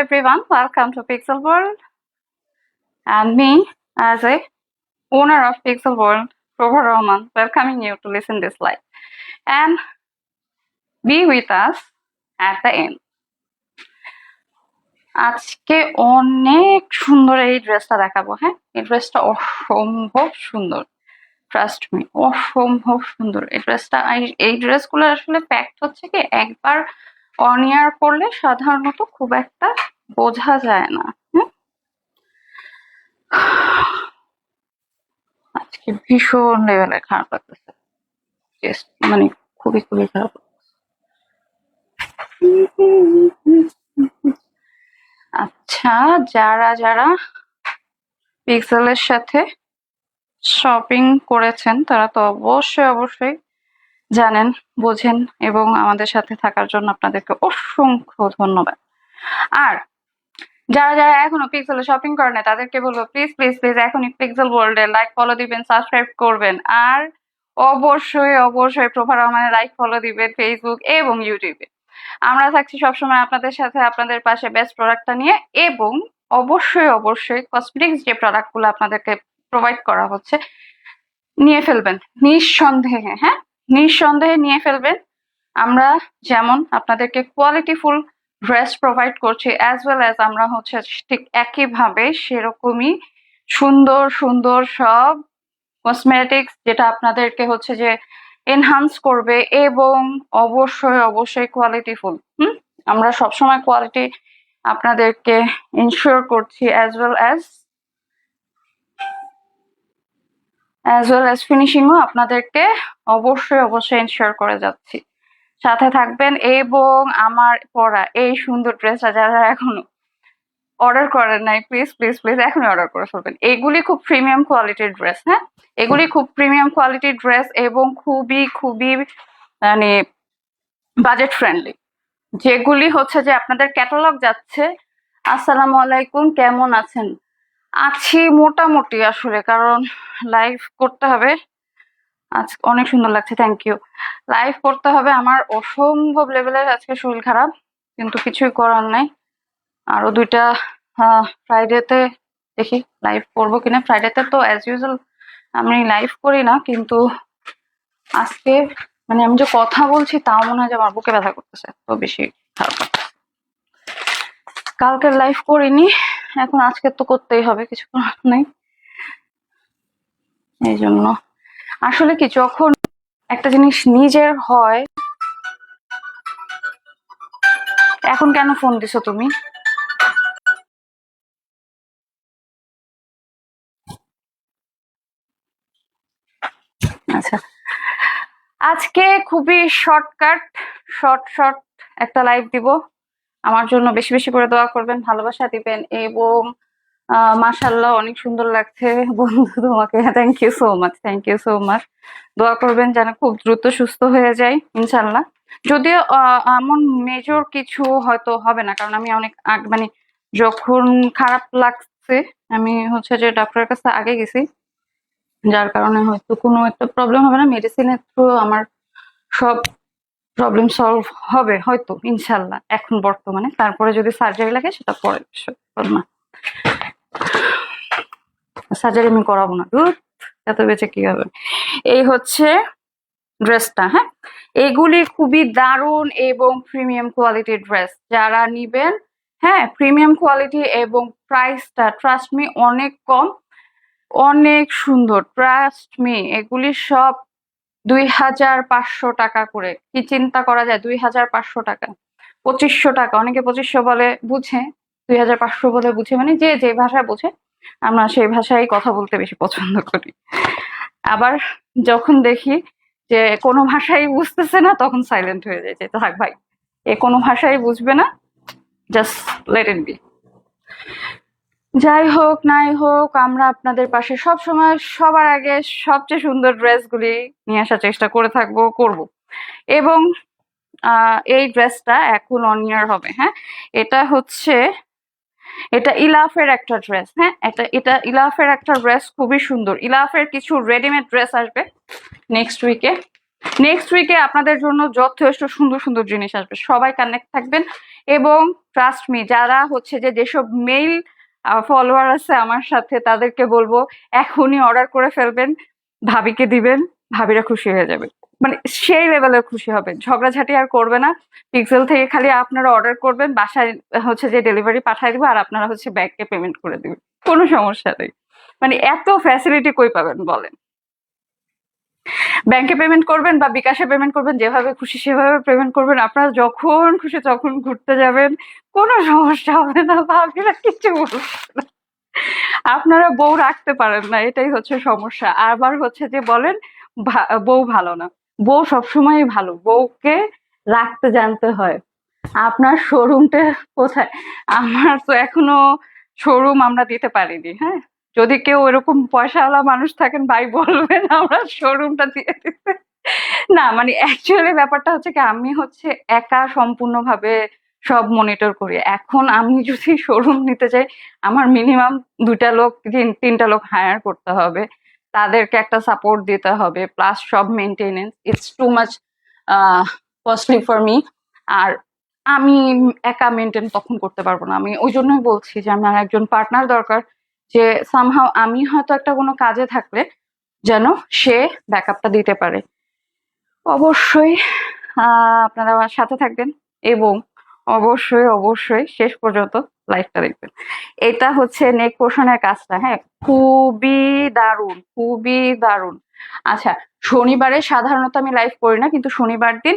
Everyone, welcome to Pixel World. And me, as a owner of Pixel World, Prabha Rahman, welcoming you to listen this live and be with us at the end. আজকে অনেক সুন্দর এই ড্রেসটা দেখাবো হ্যাঁ এই ড্রেসটা অসম্ভব সুন্দর ট্রাস্ট মি অসম্ভব সুন্দর এই ড্রেসটা এই ড্রেসগুলো আসলে ফ্যাক্ট হচ্ছে কি একবার অনিয়ার করলে সাধারণত খুব একটা বোঝা যায় না? আজকে ভীষণ লেভেলে খারাপ লাগতেছে মানে খুবই খুবই খারাপ আচ্ছা যারা যারা পিক্সেলের সাথে শপিং করেছেন, তারা তো অবশ্যই অবশ্যই জানেন, বোঝেন এবং আমাদের সাথে থাকার জন্য আপনাদেরকে অসংখ্য ধন্যবাদ। আর যারা যারা এখনও পিক্সেলে শপিং করেন না তাদেরকে বলব প্লিজ প্লিজ প্লিজ এখনই পিক্সেল ওয়ার্ল্ডে লাইক ফলো দিবেন সাবস্ক্রাইব করবেন। আর অবশ্যই অবশ্যই প্রভা রহমানের লাইক ফলো দিবেন ফেসবুক এবং ইউটিউবে আমরা থাকছি সবসময় আপনাদের সাথে, আপনাদের পাশে বেস্ট প্রোডাক্টটা নিয়ে এবং অবশ্যই অবশ্যই কসমেটিক্স যে প্রোডাক্টগুলো আপনাদেরকে প্রোভাইড করা হচ্ছে, নিয়ে ফেলবেন। নিঃসন্দেহে হ্যাঁ? নিঃসন্দেহে নিয়ে ফেলবেন। আমরা যেমন আপনাদেরকে কোয়ালিটিফুল ড্রেস প্রোভাইড করছি অ্যাজ ওয়েল অ্যাজ আমরা হচ্ছে ঠিক একইভাবে সেরকমই সুন্দর সুন্দর সব কসমেটিক্স যেটা আপনাদেরকে হচ্ছে যে এনহান্স করবে এবং অবশ্যই অবশ্যই কোয়ালিটিফুল হুম? আমরা সবসময় কোয়ালিটি আপনাদেরকে ইনশিওর করছি as well as as well as ফিনিশিংও আপনাদেরকে অবশ্যই অবশ্যই ইনশিওর করে যাচ্ছি। সাথে থাকবেন এবং আমার পরা এই সুন্দর ড্রেসটা যারা এখনও অর্ডার করেন নাই প্লিজ প্লিজ প্লিজ এখনই অর্ডার করে ফেলবেন। এগুলি খুব প্রিমিয়াম কোয়ালিটির ড্রেস হ্যাঁ? এগুলি খুব প্রিমিয়াম কোয়ালিটির ড্রেস এবং খুবই খুবই মানে বাজেট ফ্রেন্ডলি যেগুলি হচ্ছে যে আপনাদের ক্যাটালগ যাচ্ছে। আসসালামু আলাইকুম, কেমন আছেন? আছি মোটামুটি আসলে, কারণ লাইভ করতে হবে। আজ অনেক সুন্দর লাগছে থ্যাংক ইউ লাইভ করতে হবে আমার অসম্ভব লেভেলের আজকে শরীর খারাপ, কিন্তু কিছুই করার নাই। আরও দুইটা ফ্রাইডেতে দেখি লাইভ করব কিনা। ফ্রাইডেতে তো অ্যাজ ইউজুয়াল আমি লাইভ করি না, কিন্তু আজকে মানে আমি যে কথা বলছি তাও মনে হয় যে আমার বুকে ব্যথা করতেছে, তো বেশি খারাপ কালকে লাইভ করিনি এখন আজকে তো করতেই হবে, কিছু করার নেই। এই জন্য। আসলে কি, যখন একটা জিনিস নিজের হয়, এখন কেন ফোন দিছো তুমি? আচ্ছা। আজকে খুবই শর্টকাট শর্ট শর্ট একটা লাইভ দিব। আমার জন্য বেশি বেশি করে দোয়া করবেন, ভালোবাসা দিবেন এবং মাশাল্লাহ অনেক সুন্দর লাগছে। বন্ধু তোমাকে thank you so much thank you so much দোয়া করবেন যেন খুব দ্রুত সুস্থ হয়ে যায় ইনশাল্লাহ যদিও এমন মেজর কিছু হয়তো হবে না, কারণ আমি অনেক মানে যখন খারাপ লাগছে, আমি হচ্ছে যে ডক্টরের কাছে আগে গেছি। যার কারণে হয়তো কোনো একটা প্রবলেম হবে না মেডিসিনের থ্রু আমার সব প্রবলেম সলভ হবে হয়তো, ইনশাল্লাহ, এখন বর্তমানে। তারপরে যদি সার্জারি লাগে, সেটা পরে না। সার্জারি আমি করাবো না। এত বেঁচে কি হবে? এই হচ্ছে ড্রেসটা হ্যাঁ? এগুলি খুবই দারুণ এবং প্রিমিয়াম কোয়ালিটির ড্রেস যারা নিবেন হ্যাঁ প্রিমিয়াম কোয়ালিটি এবং প্রাইসটা ট্রাস্ট মি অনেক কম, অনেক সুন্দর। ট্রাস্ট মি এগুলি সব দুই হাজার পাঁচশো টাকা করে। কি চিন্তা করা যায়? দুই হাজার পাঁচশো টাকা। পঁচিশশো টাকা। অনেকে পঁচিশশো বলে বুঝে। দুই হাজার পাঁচশো বলে বুঝে। মানে যে যে ভাষায় বুঝে, আমরা সেই ভাষায় কথা বলতে বেশি পছন্দ করি। আবার যখন দেখি যে কোনো ভাষাই বুঝতেছে না, তখন সাইলেন্ট হয়ে যায় যে, থাক ভাই, এ কোনো ভাষাই বুঝবে না। জাস্ট লেট ইট বি যাই হোক, নাই হোক, আমরা আপনাদের পাশে সব সময় সবার আগে সবচেয়ে সুন্দর ড্রেসগুলি নিয়ে আসার চেষ্টা করে থাকব, করব। এবং এই ড্রেসটা এখন অন ইয়ার হবে হ্যাঁ? এটা হচ্ছে, এটা ইলাফের একটা ড্রেস হ্যাঁ? এটা এটা ইলাফের একটা ড্রেস খুবই সুন্দর। ইলাফের কিছু রেডিমেড ড্রেস আসবে নেক্সট উইকে নেক্সট উইকে আপনাদের জন্য যথেষ্ট সুন্দর সুন্দর জিনিস আসবে। সবাই কানেক্ট থাকবেন এবং ট্রাস্ট মি যারা হচ্ছে যে যেসব মেইল ফলোয়ার আছে আমার সাথে, তাদেরকে বলব, এখনই অর্ডার করে ফেলবেন, ভাবিকে দিবেন, ভাবিরা খুশি হয়ে যাবে। মানে সেই লেভেলের খুশি হবে ঝগড়াঝাটি আর করবে না। পিক্সেল থেকে খালি আপনারা অর্ডার করবেন, বাসায় হচ্ছে যে ডেলিভারি পাঠিয়ে দিবো, আর আপনারা হচ্ছে ব্যাগকে পেমেন্ট করে দিবেন। কোনো সমস্যা নেই। মানে এত ফ্যাসিলিটি কই পাবেন বলেন? ব্যাংকে পেমেন্ট করবেন বা বিকাশে পেমেন্ট করবেন, যেভাবে খুশি সেভাবে পেমেন্ট করবেন। আপনারা যখন খুশি তখন ঘুরতে যাবেন, কোনো সমস্যা হবে না ভাবিরা কিছু বলবে না। আপনারা বউ রাখতে পারেন না, এটাই হচ্ছে সমস্যা। আবার হচ্ছে যে বলেন বউ ভালো না। বউ সবসময় ভালো, বউকে রাখতে জানতে হয়। আপনার শোরুমটা কোথায়? আমার তো এখনও শোরুম আমরা দিতে পারিনি হ্যাঁ? যদি কেউ এরকম পয়সাওয়ালা মানুষ থাকেন, ভাই বলবেন আমরা শোরুমটা দিয়ে দিতে। না মানে অ্যাকচুয়ালি ব্যাপারটা হচ্ছে কি, আমি হচ্ছে একা সম্পূর্ণভাবে সব মনিটর করি। এখন আমি যদি শোরুম নিতে চাই আমার মিনিমাম দুটা লোক, তিন- তিনটা লোক হায়ার করতে হবে। তাদেরকে একটা সাপোর্ট দিতে হবে প্লাস সব maintenance it's too much costly for me আর আমি একা মেনটেন তখন করতে পারব না। আমি ওই জন্যই বলছি যে, আমার একজন পার্টনার দরকার। যে সামহাও আমি হয়তো একটা কোনো কাজে থাকলে যেন সে ব্যাকআপটা দিতে পারে। অবশ্যই আপনারা আমার সাথে থাকবেন এবং অবশ্যই অবশ্যই শেষ পর্যন্ত লাইফটা দেখবেন। এটা হচ্ছে নেক পোর্শনের কাজটা হ্যাঁ? খুবই দারুণ খুবই দারুণ। আচ্ছা শনিবারে সাধারণত আমি লাইভ করি না, কিন্তু শনিবার দিন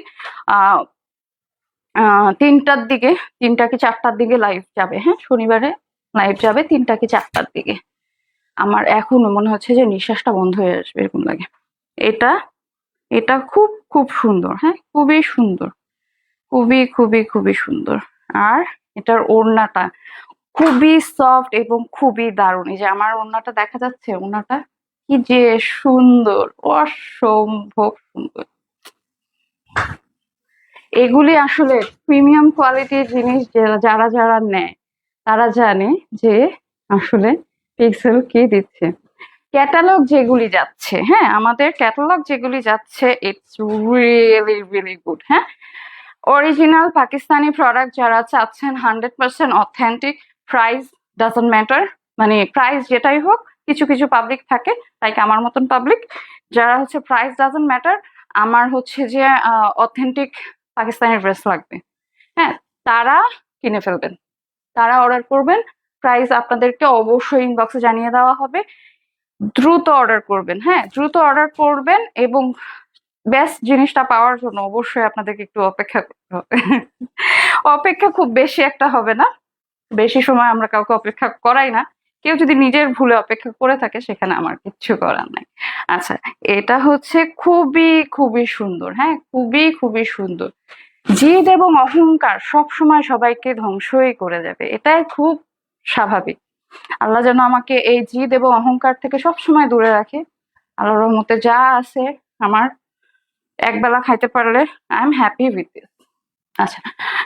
তিনটার দিকে, তিনটা কি চারটার দিকে লাইভ যাবে হ্যাঁ? শনিবারে লাইভ যাবে তিনটা কি চারটার দিকে। আমার এখনও মনে হচ্ছে যে নিঃশ্বাসটা বন্ধ হয়ে আসবে এরকম লাগে। এটা এটা খুব খুব সুন্দর হ্যাঁ? খুবই সুন্দর। খুবই খুবই খুবই সুন্দর। আর এটার ওড়নাটা খুবই সফট এবং খুবই দারুণ। এই যে আমার ওড়নাটা দেখা যাচ্ছে, ওড়নাটা কি যে সুন্দর, অসম্ভব সুন্দর। এগুলি আসলে প্রিমিয়াম কোয়ালিটির জিনিস যারা যারা নেয় তারা জানে যে আসলে পিক্সেল কি দিচ্ছে। ক্যাটালগ যেগুলি যাচ্ছে হ্যাঁ আমাদের ক্যাটালগ যেগুলি যাচ্ছে ইটস রিয়েলি রিয়েলি গুড হ্যাঁ? অরিজিনাল পাকিস্তানি প্রোডাক্ট যারা চাচ্ছেন hundred percent authentic price doesn't matter মানে প্রাইস যেটাই হোক, কিছু কিছু পাবলিক থাকে লাইক আমার মতন পাবলিক যারা হচ্ছে প্রাইস ডাজন্ট ম্যাটার আমার হচ্ছে যে অথেন্টিক পাকিস্তানি ড্রেস লাগবে হ্যাঁ? তারা কিনে ফেলবেন। তারা অর্ডার করবেন। প্রাইস আপনাদেরকে অবশ্যই ইনবক্সে জানিয়ে দেওয়া হবে। দ্রুত অর্ডার করবেন হ্যাঁ? দ্রুত অর্ডার করবেন এবং বেস্ট জিনিসটা পাওয়ার জন্য অবশ্যই আপনাদেরকে একটু অপেক্ষা করতে হবে। অপেক্ষা খুব বেশি একটা হবে না। বেশি সময় আমরা কাউকে অপেক্ষা করাই না। কেউ যদি নিজের ভুলে অপেক্ষা করে থাকে, সেখানে আমার কিচ্ছু করার নাই। আচ্ছা এটা হচ্ছে খুবই খুবই সুন্দর হ্যাঁ? খুবই খুবই সুন্দর। জিদ এবং অহংকার সব সময় সবাইকে ধ্বংসই করে যাবে। এটাই খুব স্বাভাবিক। আল্লাহ যেন আমাকে এই জিদ এবং অহংকার থেকে সব সময় দূরে রাখে। আল্লাহর রহমতে যা আছে আমার একবেলা খাইতে পারলে I am happy with this আচ্ছা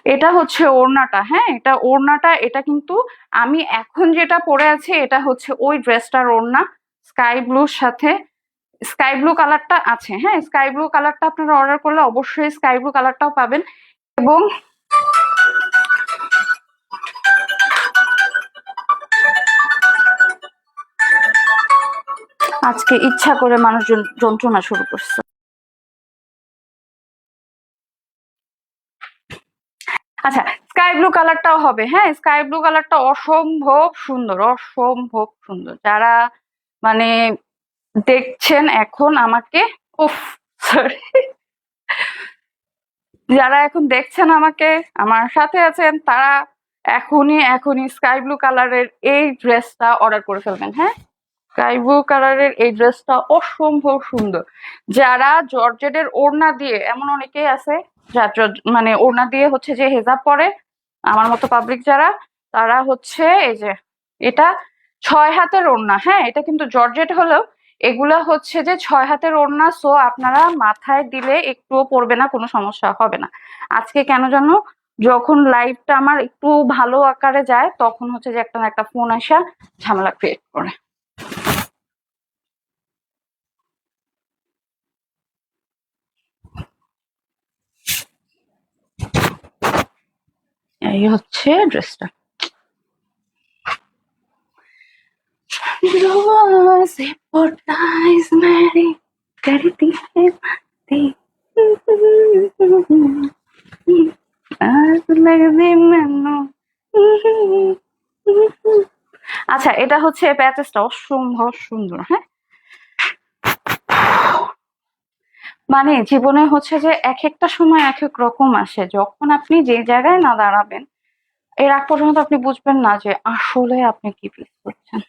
এটা হচ্ছে ওড়নাটা হ্যাঁ? এটা ওড়নাটা, এটা কিন্তু আমি এখন যেটা পরে আছি, এটা হচ্ছে ওই ড্রেসটার ওড়না স্কাই ব্লুর সাথে স্কাই ব্লু কালারটা আছে হ্যাঁ? স্কাই ব্লু কালারটা আপনারা অর্ডার করলে অবশ্যই স্কাই ব্লু কালারটাও পাবেন। এবং আজকে ইচ্ছা করে মানুষজন যন্ত্রণা শুরু করছে। আচ্ছা স্কাই ব্লু কালারটাও হবে হ্যাঁ? স্কাই ব্লু কালারটা অসম্ভব সুন্দর অসম্ভব সুন্দর। যারা মানে দেখছেন এখন আমাকে? উফ সরি যারা এখন দেখছেন আমাকে, আমার সাথে আছেন, তারা এখনই এখনই স্কাই ব্লু কালারের এই ড্রেসটা অর্ডার করে ফেলবেন হ্যাঁ? স্কাই ব্লু কালারের এই ড্রেসটা অসম্ভব সুন্দর। যারা জর্জেটের ওড়না দিয়ে, এমন অনেকেই আছে মানে ওড়না দিয়ে হচ্ছে যে হেজাব পরে, আমার মতো পাবলিক যারা, তারা হচ্ছে এই যে, এটা ছয় হাতের ওড়না হ্যাঁ? এটা কিন্তু জর্জেট হলেও এগুলা হচ্ছে যে ছয় হাতের ওড়না সো আপনারা মাথায় দিলে একটুও পড়বে না, কোনো সমস্যা হবে না। আজকে কেন জানো, যখন লাইভটা আমার একটু ভালো আকারে যায়, তখন হচ্ছে যে একটা না একটা ফোন আসা, ঝামেলা ক্রিয়েট করে। এই হচ্ছে ড্রেসটা আচ্ছা এটা হচ্ছে প্যাচেসটা অসম্ভব সুন্দর হ্যাঁ? মানে জীবনে হচ্ছে যে এক একটা সময় এক এক রকম আসে। যখন আপনি যে জায়গায় না দাঁড়াবেন এর আগ পর্যন্ত আপনি বুঝবেন না যে আসলে আপনি কি ফেস করছেন।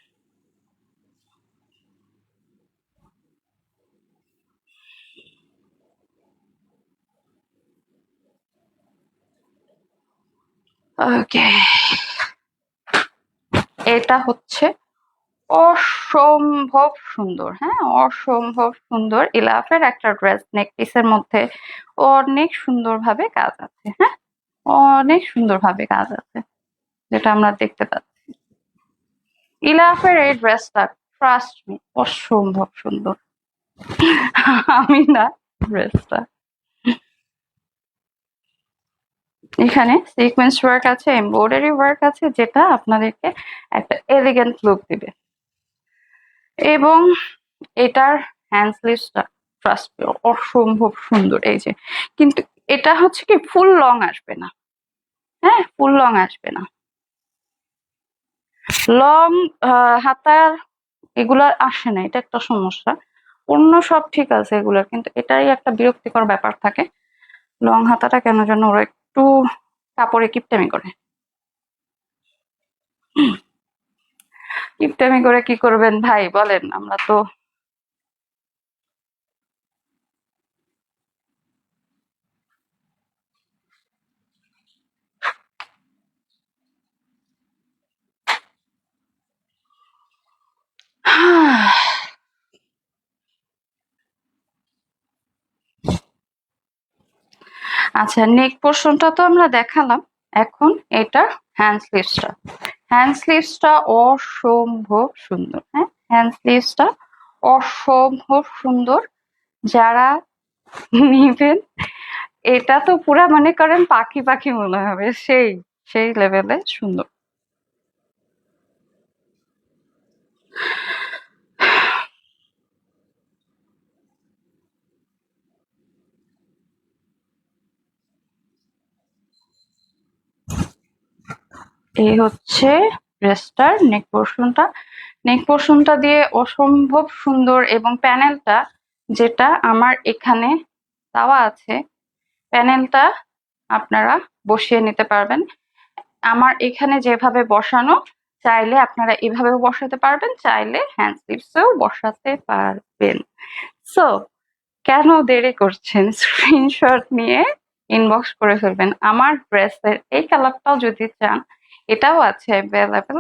ওকে এটা হচ্ছে অসম্ভব সুন্দর হ্যাঁ? অসম্ভব সুন্দর ইলাফের একটা ড্রেস নেক পিসের মধ্যে অনেক সুন্দরভাবে কাজ আছে হ্যাঁ? অনেক সুন্দরভাবে কাজ আছে, যেটা আমরা দেখতে পাচ্ছি। ইলাফের এই ড্রেসটা ট্রাস্ট মি অসম্ভব সুন্দর। আমি না ড্রেসটা এখানে সিকোয়েন্স ওয়ার্ক আছে এমব্রয়ডারি ওয়ার্ক আছে, যেটা আপনাদেরকে একটা এলিগেন্ট লুক দিবে। এবং এটার হ্যান্ড স্লিভসটা অসম্ভব সুন্দর, এই যে। কিন্তু এটা হচ্ছে কি ফুল লং আসবে না। হ্যাঁ ফুল লং আসবে না। লং হাতার এগুলার আসে না, এটা একটা সমস্যা। অন্য সব ঠিক আছে এগুলার, কিন্তু এটাই একটা বিরক্তিকর ব্যাপার থাকে। লং হাতাটা কেন যেন ওরা একটু কাপড়ে কিপটামি করে। কিপটামি করে কি করবেন ভাই বলেন আমরা তো আচ্ছা নেক পোর্শনটা তো আমরা দেখালাম। এখন এটা হ্যান্ড স্লিভসটা হ্যান্ড স্লিভসটা অসম্ভব সুন্দর হ্যাঁ? হ্যান্ড স্লিভসটা অসম্ভব সুন্দর। যারা নিবেন, এটা তো পুরা মনে করেন পাখি পাখি মনে হবে। সেই সেই লেভেলে সুন্দর। এই হচ্ছে ড্রেসটার নেক পোর্শনটা নেক পোর্শনটা দিয়ে অসম্ভব সুন্দর এবং প্যানেলটা যেটা আমার এখানে দেওয়া আছে, প্যানেলটা আপনারা বসিয়ে নিতে পারবেন। আমার এখানে যেভাবে বসানো, চাইলে আপনারা এভাবেও বসাতে পারবেন, চাইলে হ্যান্ড স্লিভসেও বসাতে পারবেন। সো কেন দেরি করছেন? স্ক্রিনশট নিয়ে ইনবক্স করে ফেলবেন। আমার ড্রেসের এই কালারটাও যদি চান এটাও আছে অ্যাভেলেবেল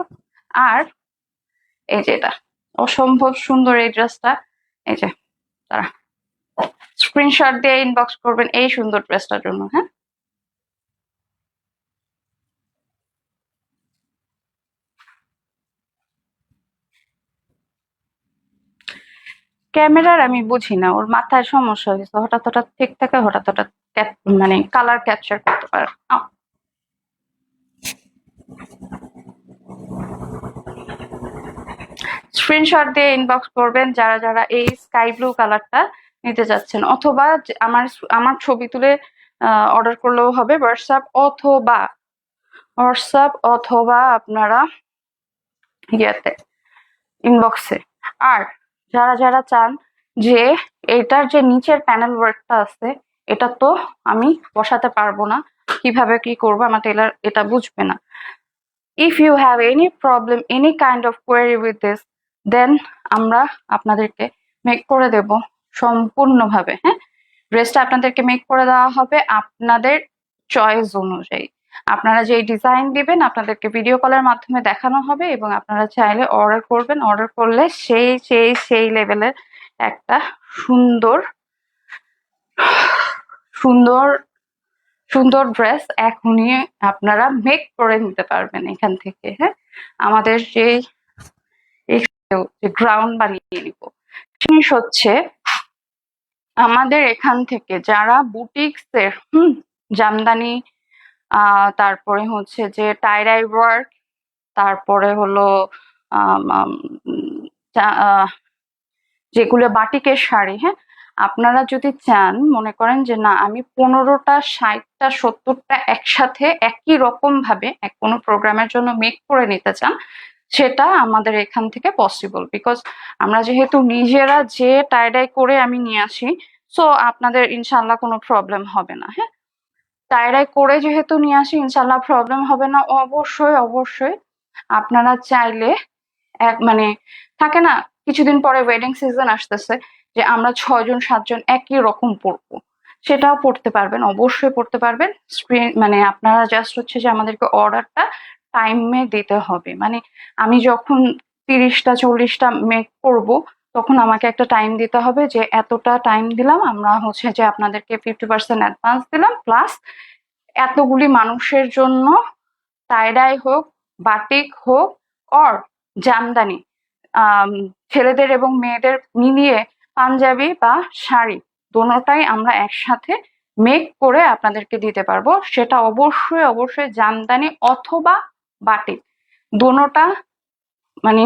আর এই যে এটা, অসম্ভব সুন্দর এই ড্রেসটা এই যে তারা স্ক্রিনশট দিয়ে ইনবক্স করবেন এই সুন্দর ড্রেসটার জন্য হ্যাঁ? ক্যামেরার আমি বুঝি না, ওর মাথায় সমস্যা হয়েছে। হঠাৎ হঠাৎ ঠিক থাকে, হঠাৎ হঠাৎ মানে কালার ক্যাপচার করতে পারে। স্ক্রিনশট দিয়ে ইনবক্স করবেন যারা যারা এই স্কাই ব্লু কালারটা নিতে যাচ্ছেন অথবা আমার আমার ছবি তুলে অর্ডার করলেও হবে হোয়াটসঅ্যাপ অথবা হোয়াটসঅ্যাপ অথবা আপনারা ইয়েতে ইনবক্সে আর যারা যারা চান যে এটার যে নিচের প্যানেল ওয়ার্কটা আছে, এটা তো আমি বসাতে পারব না। কীভাবে কি করব, আমার টেলার এটা বুঝবে না। If you have any problem any kind of query with this then আমরা আপনাদেরকে মেক করে দেব সম্পূর্ণভাবে হ্যাঁ? ড্রেসটা আপনাদেরকে মেক করে দেওয়া হবে আপনাদের চয়েস অনুযায়ী। আপনারা যেই ডিজাইন দিবেন, আপনাদেরকে ভিডিও কলের মাধ্যমে দেখানো হবে এবং আপনারা চাইলে অর্ডার করবেন। অর্ডার করলে সেই সেই সেই লেভেলের একটা সুন্দর সুন্দর সুন্দর ড্রেস এখনই আপনারা মেক করে নিতে পারবেন এখান থেকে হ্যাঁ? আমাদের যেই গ্রাউন্ড বানিয়ে নিব। জিনিস হচ্ছে, আমাদের এখান থেকে যারা বুটিক্সের, হুম, জামদানি তারপরে হচ্ছে যে টাইরাই ওয়ার্ক তারপরে হলো যেগুলো বাটিকের শাড়ি হ্যাঁ? আপনারা যদি চান, মনে করেন যে না, আমি পনেরোটা, ষাটটা, সত্তরটা একসাথে একই রকম ভাবে এক কোনো প্রোগ্রামের জন্য মেক করে নিতে চান, সেটা আমাদের এখান থেকে পসিবল বিকজ আমরা যেহেতু নিজেরা যে টাইডাই করে আমি নিয়ে আসি সো আপনাদের ইনশাল্লাহ কোনো প্রবলেম হবে না হ্যাঁ? টাইডাই করে যেহেতু নিয়ে আসি ইনশাল্লাহ প্রবলেম হবে না, অবশ্যই অবশ্যই আপনারা চাইলে এক মানে থাকে না, কিছুদিন পরে ওয়েডিং সিজন আসতেছে যে আমরা ছয়জন, সাতজন একই রকম পড়ব। সেটাও পড়তে পারবেন, অবশ্যই পড়তে পারবেন। স্ক্রিন মানে আপনারা জাস্ট হচ্ছে যে আমাদেরকে অর্ডারটা টাইমে দিতে হবে। মানে আমি যখন তিরিশটা, চল্লিশটা মেক করব, তখন আমাকে একটা টাইম দিতে হবে যে এতটা টাইম দিলাম, আমরা হচ্ছে যে আপনাদেরকে ফিফটি পার্সেন্ট অ্যাডভান্স দিলাম প্লাস এতগুলি মানুষের জন্য টাইডাই হোক বাটিক হোক অর জামদানি ছেলেদের এবং মেয়েদের মিলিয়ে পাঞ্জাবি বা শাড়ি দোনোটাই আমরা একসাথে মেক করে আপনাদেরকে দিতে পারব। সেটা অবশ্যই অবশ্যই জামদানি অথবা বাটিক দোনোটা মানে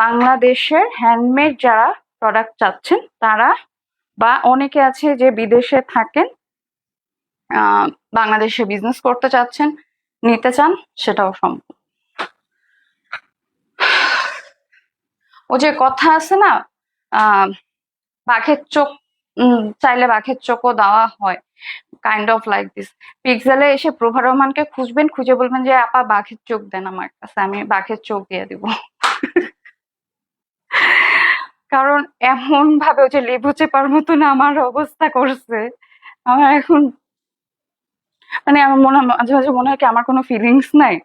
বাংলাদেশের হ্যান্ডমেড যারা প্রোডাক্ট চাচ্ছেন, তারা বা অনেকে আছে যে বিদেশে থাকেন বাংলাদেশে বিজনেস করতে চাচ্ছেন, নিতে চান, সেটাও সম্ভব। ও যে কথা আছে না বাঘের চোখ চাইলে বাঘের চোখও দেওয়া হয় কাইন্ড অফ লাইক দিস পিক্সেলে এসে প্রভা রহমানকে খুঁজবেন, খুঁজে বলবেন যে, আপা, বাঘের চোখ দেন আমার কাছে, আমি বাঘের চোখ দিয়ে দিব। কারণ এমন ভাবে যে লেবু চেপার মতন আমার অবস্থা করছে, আমার এখন মানে আমার মনে মাঝে মাঝে মনে হয় কি আমার কোনো ফিলিংস নাই?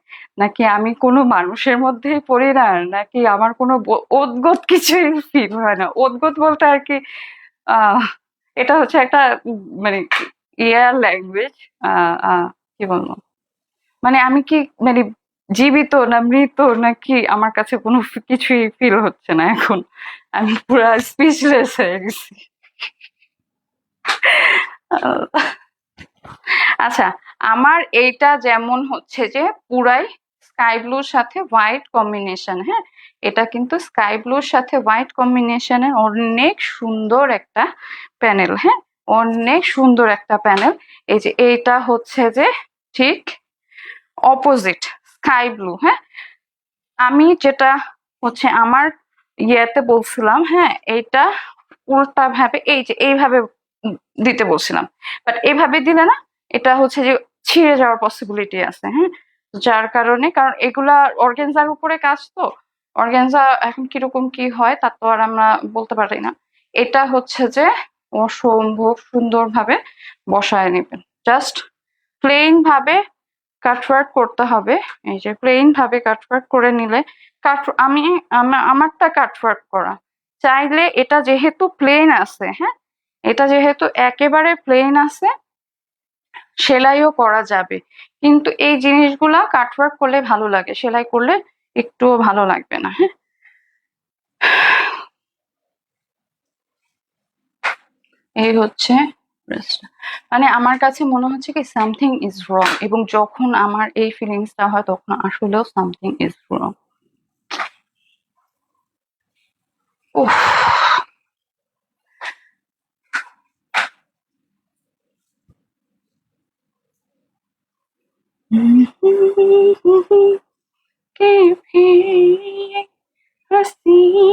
নাকি আমি কোনো মানুষের মধ্যেই পড়ি না? নাকি আমার কোনো অদ্ভুত কিছুই ফিল হয় না? অদ্ভুত বলতে আর কি এটা হচ্ছে একটা মানে ইয়ার ল্যাঙ্গুয়েজ কি বলব? মানে আমি কি মানে জীবিত না মৃত নাকি আমার কাছে কোনো কিছুই ফিল হচ্ছে না এখন? আমি পুরো স্পিচলেস হয়ে গেছি। আচ্ছা আমার এইটা যেমন হচ্ছে যে পুরাই স্কাই ব্লুর সাথে হোয়াইট কম্বিনেশন হ্যাঁ? এটা কিন্তু স্কাই ব্লুর সাথে হোয়াইট কম্বিনেশনের অনেক সুন্দর একটা প্যানেল হ্যাঁ? অনেক সুন্দর একটা প্যানেল এই যে এইটা হচ্ছে যে ঠিক অপোজিট স্কাই ব্লু হ্যাঁ? আমি যেটা হচ্ছে আমার ইয়েতে বলছিলাম হ্যাঁ? এইটা উল্টা ভাবে এই যে এইভাবে দিতে বলছিলাম। বাট এভাবে দিলে না, এটা হচ্ছে যে ছিঁড়ে যাওয়ার পসিবিলিটি আছে হ্যাঁ? যার কারণে, কারণ এগুলা অর্গেনজার উপরে কাজ তো। অর্গেনজা এখন কীরকম কি হয়, তা তো আর আমরা বলতে পারি না। এটা হচ্ছে যে অসম্ভব সুন্দরভাবে বসায় নেবেন। জাস্ট প্লেন ভাবে কাটওয়ার্ক করতে হবে। এই যে প্লেন ভাবে কাটওয়ার্ক করে নিলে কাট আমি আমারটা কাটওয়ার্ক করা। চাইলে এটা যেহেতু প্লেন আছে হ্যাঁ? এটা যেহেতু একেবারে প্লেন আছে, সেলাইও করা যাবে। কিন্তু এই জিনিসগুলা কাটওয়ার্ক করলে ভালো লাগে, সেলাই করলে একটুও ভালো লাগবে না হ্যাঁ? এই হচ্ছে মানে আমার কাছে মনে হচ্ছে কি সামথিং ইজ রং এবং যখন আমার এই ফিলিংসটা হয় তখন আসলেও সামথিং ইজ রং উফ। Keep me a sea.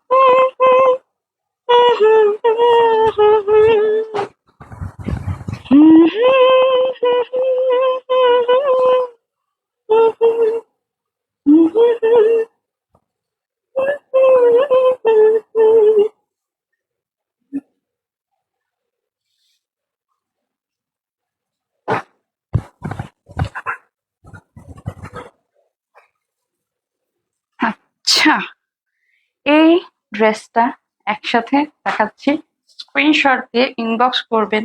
ড্রেসটা একসাথে দেখাচ্ছি। স্ক্রিনশট দিয়ে ইনবক্স করবেন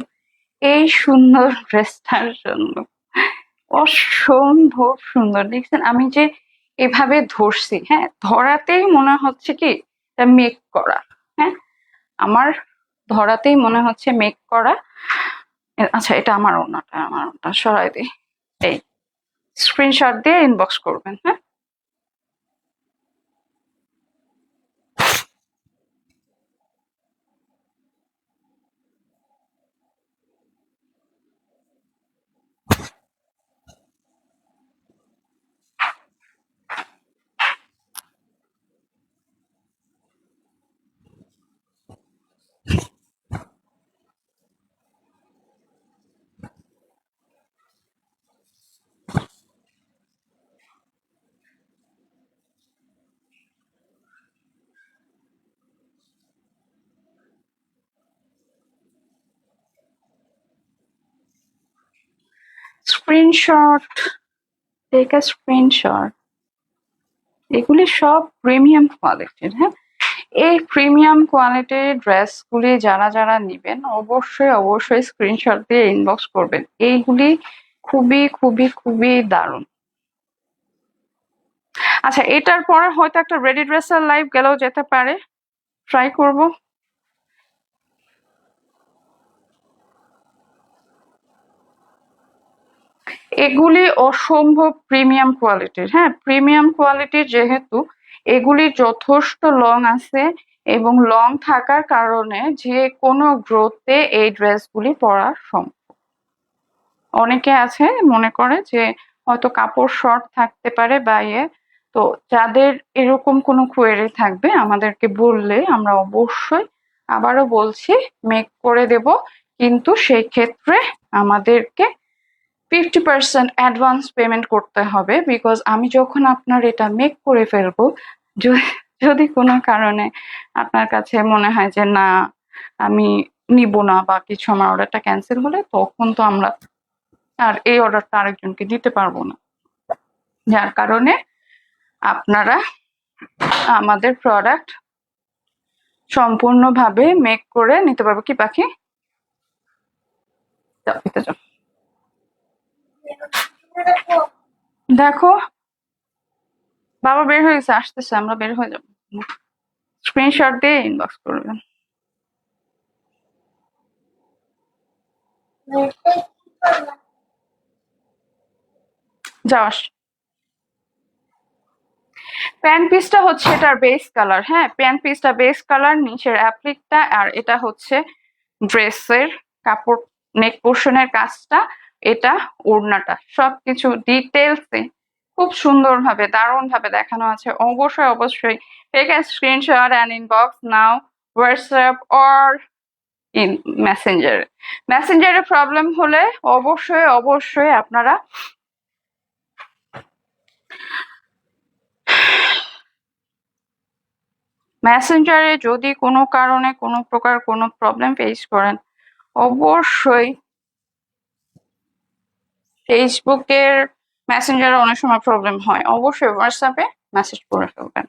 এই সুন্দর ড্রেসটার জন্য। অসম্ভব সুন্দর। দেখছেন, আমি যে এভাবে ধরছি হ্যাঁ ধরাতেই মনে হচ্ছে কি মেক করা হ্যাঁ? আমার ধরাতেই মনে হচ্ছে মেক করা। আচ্ছা এটা আমার ওনাটা, আমার ওটা সরাই দিই। এই স্ক্রিনশট দিয়ে ইনবক্স করবেন হ্যাঁ? স্ক্রিনশট টেক আ স্ক্রিনশট এগুলি সব প্রিমিয়াম কোয়ালিটির হ্যাঁ? এই প্রিমিয়াম কোয়ালিটির ড্রেসগুলি যারা যারা নেবেন, অবশ্যই অবশ্যই স্ক্রিনশট দিয়ে ইনবক্স করবেন। এইগুলি খুবই খুবই খুবই দারুণ। আচ্ছা এটার পরে হয়তো একটা রেডি ড্রেসের লাইভ গেলেও যেতে পারে। ট্রাই করব। এগুলি অসম্ভব প্রিমিয়াম কোয়ালিটির হ্যাঁ প্রিমিয়াম কোয়ালিটির যেহেতু, এগুলি যথেষ্ট লং আছে এবং লং থাকার কারণে যে কোনো গ্রোথে এই ড্রেসগুলি পরা সম্ভব। অনেকে আছে মনে করে যে হয়তো কাপড় শর্ট থাকতে পারে বা ইয়ে তো যাদের এরকম কোনো কোয়েরি থাকবে আমাদেরকে বললে আমরা অবশ্যই আবারও বলছি মেক করে দেব। কিন্তু সেই ক্ষেত্রে আমাদেরকে ফিফটি পার্সেন্ট অ্যাডভান্স পেমেন্ট করতে হবে বিকজ আমি যখন আপনার এটা মেক করে ফেলব, যদি কোনো কারণে আপনার কাছে মনে হয় যে না, আমি নিব না বা কিছু আমার অর্ডারটা ক্যান্সেল হলে, তখন তো আমরা আর এই অর্ডারটা আরেকজনকে দিতে পারব না। যার কারণে আপনারা আমাদের প্রোডাক্ট সম্পূর্ণভাবে মেক করে নিতে পারব। কি পাখি? যাও। দেখো। বাবা বের হয়ে গেছে, আসতেছে, আমরা বের হয়ে যাব। স্ক্রিনশট দিয়ে ইনবক্স করবেন যাওয়াস প্যান্ট পিসটা হচ্ছে এটার বেস কালার হ্যাঁ? প্যান্ট পিসটা বেস কালার নিচের অ্যাপ্লিকটা আর এটা হচ্ছে ড্রেসের কাপড় নেক পোর্শনের কাজটা। এটা ওড়নাটা সবকিছু ডিটেলসে খুব সুন্দরভাবে, দারুণভাবে দেখানো আছে। অবশ্যই অবশ্যই take a screenshot and inbox now WhatsApp or in মেসেঞ্জারে মেসেঞ্জারে প্রবলেম হলে অবশ্যই অবশ্যই আপনারা মেসেঞ্জারে যদি কোনো কারণে কোনো প্রকার কোনো প্রবলেম ফেস করেন, অবশ্যই ফেসবুকের মেসেঞ্জারে অনেক সময় প্রবলেম হয়। অবশ্যই হোয়াটসঅ্যাপে মেসেজ করে ফেলবেন।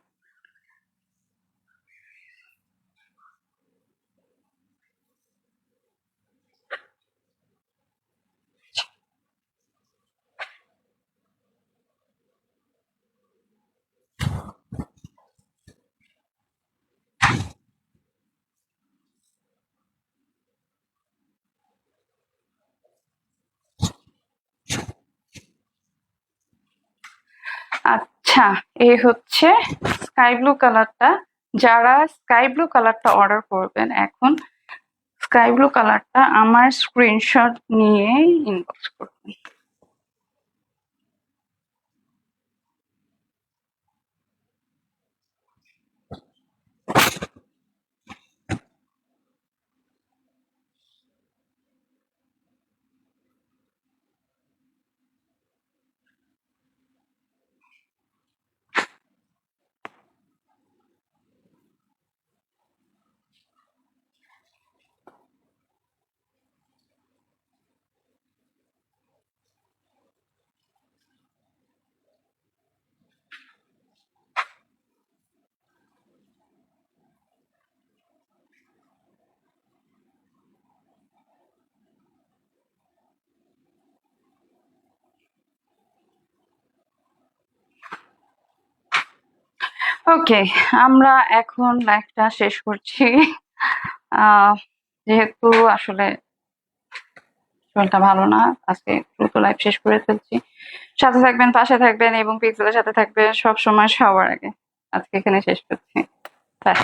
আচ্ছা এই হচ্ছে স্কাই ব্লু কালারটা যারা স্কাই ব্লু কালারটা অর্ডার করবেন এখন স্কাই ব্লু কালারটা আমার স্ক্রিনশট নিয়ে ইনবক্স করবেন। ওকে, আমরা এখন লাইভটা শেষ করছি। যেহেতু আসলে শরীরটা ভালো না, আজকে দ্রুত লাইফ শেষ করে ফেলছি। সাথে থাকবেন, পাশে থাকবেন এবং পিক্সেলের সাথে থাকবেন সব সময় সবার আগে। আজকে এখানে শেষ করছি। বাই